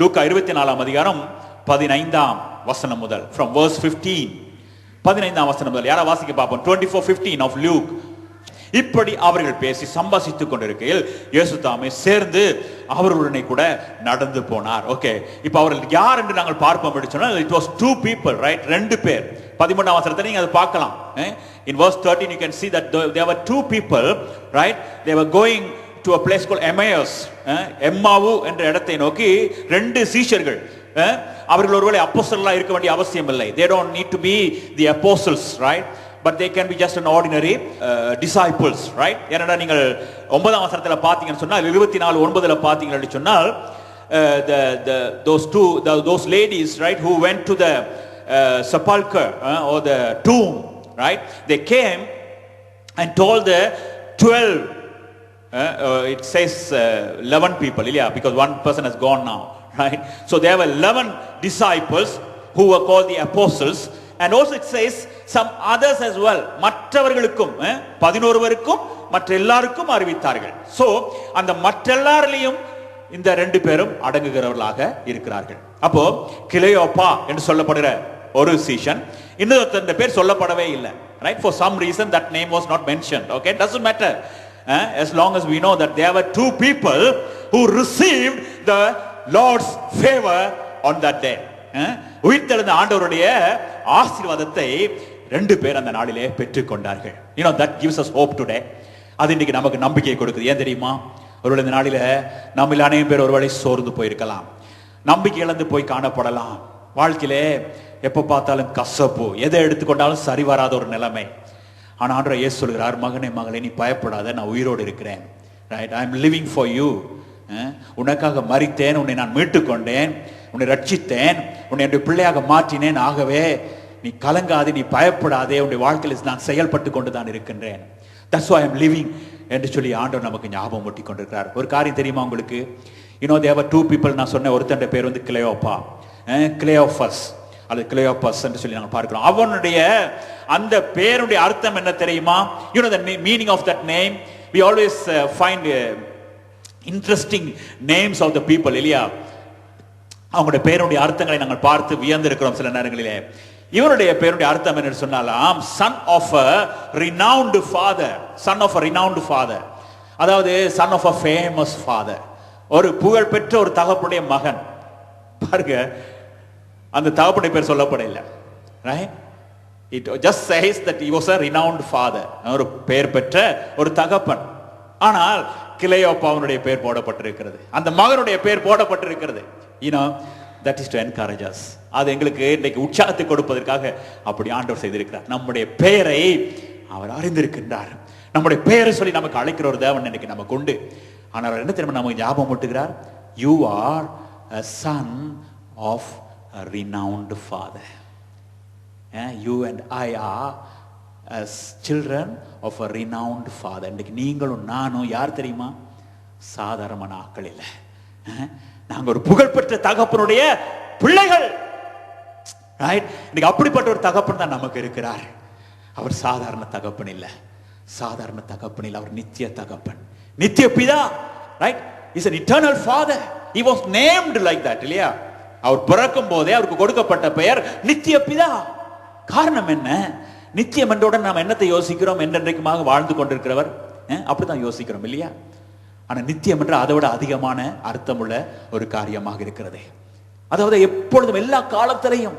லூக்கா இருபத்தி நாலாம் அதிகாரம் பதினைந்தாம் வசனம் முதல் ஃப்ரம் வேர்ஸ் பிப்டீன் பதினைந்தாம் வசனம் முதல் யாரா வாசிக்க பார்ப்போம்? 24 ஃபோர் பிப்டீன் ஆஃப் லூக் இப்படி அவர்கள் பேசி சம்பாசித்துக் கொண்டிருக்கையில் இயேசு தாமே சேர்ந்து அவர்களுடனே கூட நடந்து போனார். ஓகே இப்போ அவர்கள் யார் என்று நாங்கள் பார்ப்போம் என்று சொன்னால் it was two people right ரெண்டு பேர். பதிமூன்றாம் வசனத்தை நீங்க அதை பார்க்கலாம். Eh? In verse 13 you can see that there were two people right? They to a place call Emmaus எம்மாவு என்ற இடத்தை நோக்கி ரெண்டு சீஷர்கள் அவர்கள் ஒருவேளை அப்போசல்லாம் இருக்க வேண்டிய அவசியம் இல்லை they don't need to be the apostles right but they can be just an ordinary disciples right ஏன்னா நீங்கள் ஒன்பதாம் வசனத்தில் பார்த்தீங்கன்னு சொன்னால் இருபத்தி நாலு ஒன்பதில் பார்த்தீங்கன்னு சொன்னால் the the those two the those ladies right who went to the oh the tomb right they came and told the twelve told the 12 uh, uh, it says uh, 11 people yeah because one person has gone now right? So there were 11 disciples who were called the apostles. And also it says some others as well. மற்றவர்களுக்கும் அஹ், பதினொருவருக்கும் மற்ற எல்லாருக்கும் அறிவித்தார்கள். So அந்த மற்ற எல்லாரிலையும் இந்த ரெண்டு பேரும் அடங்குகிறவர்களாக இருக்கிறார்கள். அப்போ கிளையோப்பா என்று சொல்லப்படுகிற ஒரு சீசன் இன்னொருத்தர் பேர் சொல்லப்படவே இல்லை right for some reason that name was not mention okay doesn't matter Eh? as long as we know that there were two people who received the lord's favor on that day. Eh? உயிர்த்தெழுந்த ஆண்டவருடைய ஆசீர்வாதத்தை ரெண்டு பேர் அந்த நாளிலே பெற்றுக்கொண்டார்கள். You know that that us us hope today. அது இன்னைக்கு நமக்கு நம்பிக்கை கொடுக்குது. ஏன் தெரியுமா? ஒருவேளை இந்த நாளில நம்மில் அநேகம் பேர் ஒருவேளை சோர்ந்து போயிருக்கலாம். நம்பிக்கை இழந்து போய் காணப்படலாம். வாழ்க்கையிலே எப்போ பார்த்தாலும் கசப்பு எதை எடுத்துக்கொண்டாலும் சரி வராத ஒரு நிலைமை. ஆனால் ஆண்டவர் ஏசு சொல்கிறார் மகனே மகளே நீ பயப்படாத நான் உயிரோடு இருக்கிறேன். Right I am living for you உனக்காக மறித்தேன் உன்னை நான் மீட்டுக்கொண்டேன் உன்னை ரட்சித்தேன் உன்னை என்னுடைய பிள்ளையாக மாற்றினேன். ஆகவே நீ கலங்காது நீ பயப்படாதே உன்னுடைய வாழ்க்கையில் நான் செயல்பட்டு கொண்டு தான் இருக்கின்றேன். தட்ஸ் ஐ எம் லிவிங் என்று சொல்லி ஆண்டவர் நமக்கு ஞாபகம் ஒட்டி கொண்டிருக்கிறார். ஒரு காரியம் தெரியுமா உங்களுக்கு? யூனோ தேவர் டூ பீப்புள் நான் சொன்ன ஒருத்தன் பேர் வந்து கிளையோப்பா கிளையோஃபஸ். அது கிளையோபஸ் என்று சொல்லி நாங்கள் பார்க்கிறோம். அவனுடைய அந்த பேருடைய அர்த்தம் என்ன தெரியுமா? You know the meaning of that name we always find interesting names of the people இல்லையா? அவங்களுடைய பேருடைய அர்த்தங்களை நாங்கள் பார்த்து வியந்திருக்கிறோம் சில நேரங்களிலே. இவனுடைய பேருடைய அர்த்தம் என்ன சொன்னாலாம் son of a renowned father son of a renowned father அதாவது son of a famous father ஒரு புகழ்பெற்ற ஒரு தகப்புடைய மகன். பாருங்க அந்த தகப்பனை பேர் சொல்லப்படல. Right it just says that he was a renowned father ஒரு பெயர் பெற்ற ஒரு தகப்பன். ஆனால் கிளையோப்பாவனுடைய பெயர் போடப்பட்டிருக்கிறது. அந்த மகனுடைய பெயர் போடப்பட்டிருக்கிறது. You know that is to encourage us அது எங்களுக்கு இன்றைக்கு உற்சாகத்தை கொடுப்பதற்காக அப்படி ஆண்டவர் செய்திருக்கிறார். நம்முடைய பெயரை அவர் அறிந்திருக்கின்றார். நம்முடைய பெயரை சொல்லி நமக்கு அழைக்கிற ஒரு தேவன் இன்னைக்கு நமக்கு உண்டு. ஆனால் அவர் என்ன தெரியுமா நமக்கு ஞாபகம் முட்டுகிறார் you are a son of a renowned father. Eh, you and I are as children of a renowned father. இன்றைக்கு நீங்களும் நானும் யார் தெரியுமா? சாதாரணமான ஆக்கள் இல்லை eh, நாங்கள் ஒரு புகழ்பெற்ற தகப்பனுடைய பிள்ளைகள். ரைட் இன்னைக்கு அப்படிப்பட்ட ஒரு தகப்பன் தான் நமக்கு இருக்கிறார். அவர் சாதாரண தகப்பன் இல்லை. சாதாரண தகப்பன் இல்லை. அவர் நித்திய தகப்பன். நித்திய பிதா. Right is an eternal father he was named like that இல்லையா? அவர் பிறக்கும் போதே அவருக்கு கொடுக்கப்பட்ட பெயர் நித்திய பிதா. காரணம் என்ன? நித்தியம் என்றவுடன் நாம் என்னத்தை யோசிக்கிறோம்? என்றென்றைக்குமாக வாழ்ந்து கொண்டிருக்கிறவர் அப்படிதான் யோசிக்கிறோம் இல்லையா? ஆனா நித்தியம் என்ற அதை விட அதிகமான அர்த்தமுள்ள ஒரு காரியமாக இருக்கிறது. அதாவது எப்பொழுதும் எல்லா காலத்திலையும்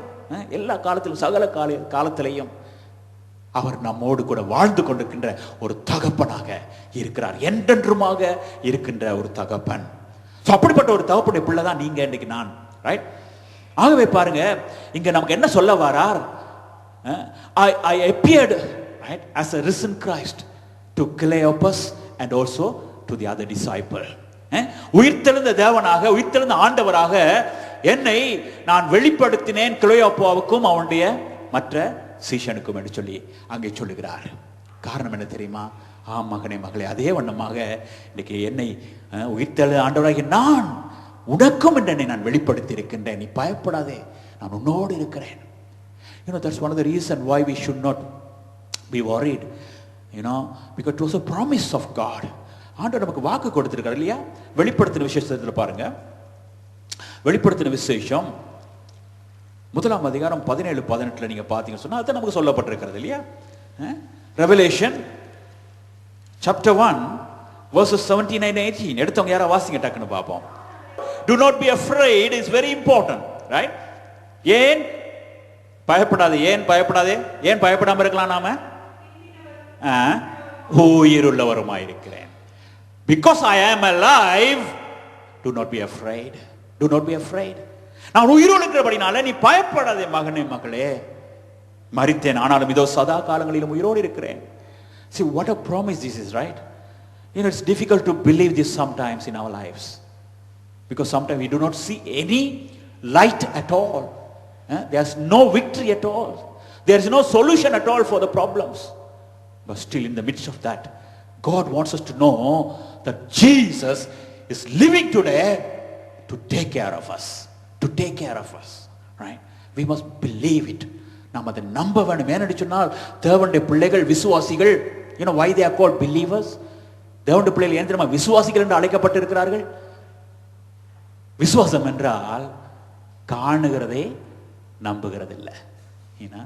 எல்லா காலத்திலும் சகல கால காலத்திலையும் அவர் நம்மோடு கூட வாழ்ந்து கொண்டிருக்கின்ற ஒரு தகப்பனாக இருக்கிறார். என்றென்றுமாக இருக்கின்ற ஒரு தகப்பன். அப்படிப்பட்ட ஒரு தகப்பனுடைய பிள்ளை தான் நீங்க இன்னைக்கு நான். ரைட் ஆகவே பாருங்க இங்க நமக்கு என்ன சொல்ல வரார்? I I appeared right as a risen Christ to Cleopas and also to the other disciple. அஹ், உயிர்த்தெழுந்த தேவனாக உயிர்த்தெழுந்த ஆண்டவராக என்னை நான் வெளிப்படுத்தினேன் கிளையோப்பாவுக்கும் அவனுடைய மற்ற சீஷனுக்கும் என்று சொல்லி அங்கே சொல்லுகிறார். காரணம் என்ன தெரியுமா? ஆ மகனே மகளே அதே வண்ணமாக இன்னைக்கு என்னை உயிர்த்தெழு ஆண்டவராகி நான் உனக்கும் என்னை நான் வெளிப்படுத்தி இருக்கின்றேன் நீ பயப்படாதே. நான் உன்னோடு இருக்கிறேன். You know that's one of the reason reason we should not be worried you know because know, because a promise of promise ஆண்டோ ஆண்டவர் நமக்கு வாக்கு கொடுத்துருக்காரு இல்லையா? வெளிப்படுத்தின விசேஷத்தில் பாருங்க. வெளிப்படுத்தின விசேஷம் முதலாம் அதிகாரம் பதினேழு பதினெட்டில் நீங்கள் பார்த்தீங்கன்னு சொன்னால் அது நமக்கு சொல்லப்பட்டிருக்கிறது இல்லையா? Revelation chapter one verses 17 and 18 எடுத்தவங்க யாராவது வாசிங்க டக்குன்னு பார்ப்போம். Do not be afraid is very important right ஏன் பயப்படாது ஏன் பயப்படாதே ஏன் பயப்படாமல் இருக்கலாம் நாம உயிருள்ளவருமாய் இருக்கிறேன் because I am alive do not be afraid do not be afraid நான் உயிரோடு இருக்கிறபடினால நீ பயப்படாதே மகனே மகளே மறித்தேன் ஆனாலும் இதோ சதா காலங்களிலும் உயிரோடு இருக்கிறேன் see what a promise this is, right? It's difficult it's difficult to believe this sometimes in. Because sometimes we do not see any light at all Eh? there's no victory at all there is no solution at all for the problems but still in the midst of that god wants us to know that jesus is living today to take care of us to take care of us right we must believe it நாம் அதை நம்ப வேண்டும் ஏன்னு சொன்னால் தேவனுடைய பிள்ளைகள் விசுவாசிகள் you know why they are called believers தேவனுடைய பிள்ளைகள் ஏன் தெரியுமா விசுவாசிகள் என்று அழைக்கப்பட்டிருக்கிறார்கள் விசுவாசம் என்றால் காணுகிறதே நம்புகிறதில்லை ஏன்னா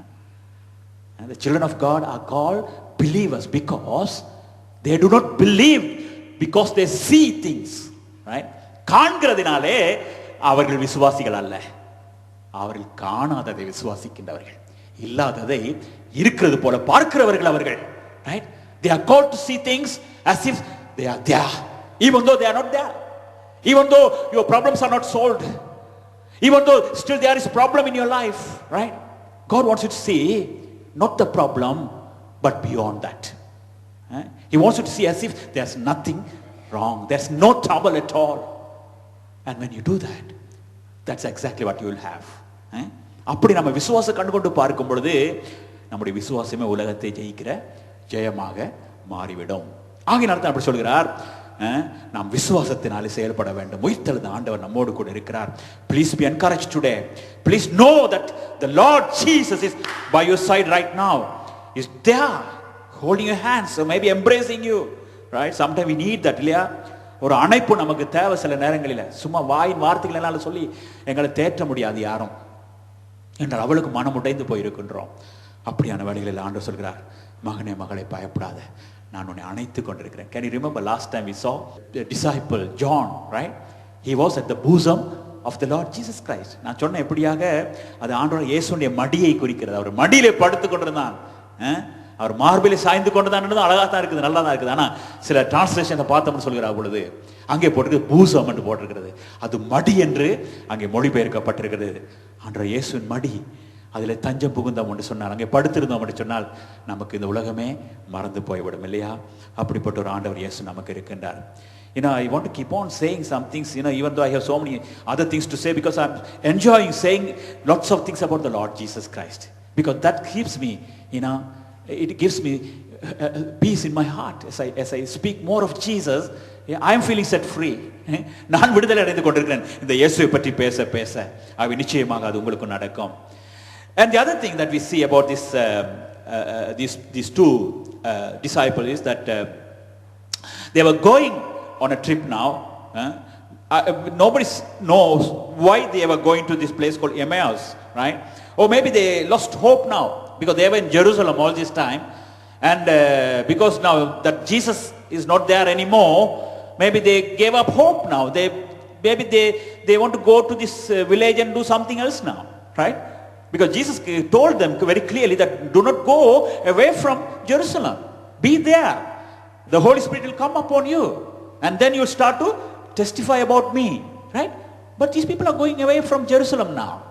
children of God are call called believers because they do not believe because they see things right காண்கிறதினாலே அவர்கள் விசுவாசிகள் அல்ல அவர்கள் காணாததை விசுவாசிக்கின்றவர்கள் இல்லாததை இருக்கிறது போல பார்க்கிறவர்கள் அவர்கள் right they are call to see things as if they are there even though they are not there even though your problems are not solved even though still there is problem in your life right god wants you to see not the problem but beyond that Eh? he wants you to see as if there's nothing wrong there's no trouble at all and when you do that that's exactly what you will have Eh? அப்படி நம்ம விசுவாசம் கண்டுகொண்டு பார்க்கும் பொழுது நம்முடைய விசுவாசமே உலகத்தை ஜெயிக்கிற ஜெயமாக மாறிவிடும் ஆகினால தான் அப்படி சொல்கிறார் நாம் விசுவாசத்தினாலே செயல்பட வேண்டும். உயிர்த்தெழுந்த ஆண்டவர் நம்மோடு கூட இருக்கிறார். Please be encourage today please know that the Lord Jesus is by your side right now is there holding you hands maybe embracing you right sometime we need that இல்லையா? ஒரு அணைப்பு நமக்கு தேவை சில நேரங்களில். சும்மா வாயின் வார்த்தைகள் எல்லாம் சொல்லி எங்களை தேற்ற முடியாது யாரும். என்றால் அவளுக்கு மனம் உடைந்து போயிருக்கின்றோம். அப்படியான வேலைகளில் ஆண்டு சொல்கிறார் மகனே மகளை பயப்படாத. நான் உன்னை அணைத்து கொண்டிருக்கிறேன். Can you remember last time we saw disciple John right he was at the bosom of the Lord Jesus Christ நான் சொன்ன எப்படியாக அது ஆண்டோட இயேசுடைய மடியை குறிக்கிறது. அவர் மடியிலே படுத்து கொண்டிருந்தான். அவர் மார்பிலே சாய்ந்து கொண்டுதான் அழகாக தான் இருக்குது நல்லா தான் இருக்குது. ஆனால் சில டிரான்ஸ்லேஷனை பார்த்தோம்னு சொல்கிறா பொழுது அங்கே போட்டிருக்கு பூசம் என்று போட்டிருக்கிறது. அது மடி என்று அங்கே மொழிபெயர்க்கப்பட்டிருக்கிறது. அன்ற இயேசுவின் மடி. அதில் தஞ்சம் புகுந்தோம் என்று சொன்னார் அங்கே படுத்திருந்தோம் என்று சொன்னால் நமக்கு இந்த உலகமே மறந்து போய்விடும் இல்லையா அப்படிப்பட்ட ஒரு ஆண்டவர் இயேசு நமக்கு இருக்கின்றார் You know, I want to keep on saying some things, you know, even though I have so many other things to say, because I'm enjoying saying lots of things about the Lord Jesus Christ. Because that keeps me, you know, it gives me uh, uh, peace in my heart as I, as I speak more of Jesus. yeah, I am feeling set free. நான் விடுதலை அடைந்து கொண்டிருக்கிறேன் இந்த இயேசுவை பற்றி பேச பேச அவை நிச்சயமாக அது உங்களுக்கு நடக்கும் And the other thing that we see about this, uh, uh, uh, these, these two disciples is that they were going on a trip now. uh, nobody knows why they were going to this place called Emmaus, right? Or maybe they lost hope now because they were in Jerusalem all this time. And uh, because now that Jesus is not there anymore, maybe they gave up hope now. They, maybe they, they want to go to this uh, village and do something else now, right? Because Jesus told them very clearly that do not go away from Jerusalem. Be there. The Holy Spirit will come upon you. And then you'll start to testify about me. Right? But these people are going away from Jerusalem now.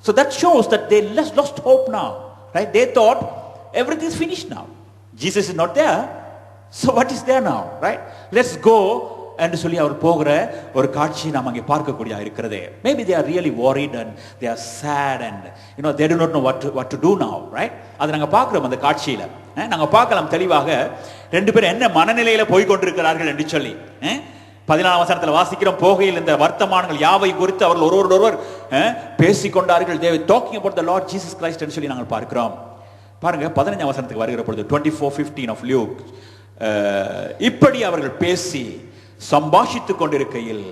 So that shows that they lost, hope now. Right? They thought everything's finished now. Jesus is not there. So what is there now? Right? Let's go என்று சொல்லி அவர் போகிற ஒரு காட்சி நாம் அங்கே பார்க்கக்கூடிய இருக்கிறது. Maybe they are really worried and they are sad and you know they do not what what what to, what to அதை நாங்கள் பார்க்குறோம் அந்த காட்சியில். Eh, நாங்கள் பார்க்கலாம் தெளிவாக ரெண்டு பேரும் என்ன மனநிலையில் போய் கொண்டிருக்கிறார்கள் என்று சொல்லி. Eh, பதினாலாம் வசனத்தில் வாசிக்கிறோம் போகையில் இந்த வர்த்தமானங்கள் யாவை குறித்து அவர்கள் ஒருவர் ஒருவர் eh, பேசிக்கொண்டார்கள். They were talking about the Lord Jesus என்று சொல்லி நாங்கள் பார்க்கிறோம். பாருங்க பதினஞ்சாம் வசனத்துக்கு வருகிற பொழுது twenty four fifteen of Luke இப்படி அவர்கள் பேசி சம்பாஷித்துக் கொண்டிருக்கையில்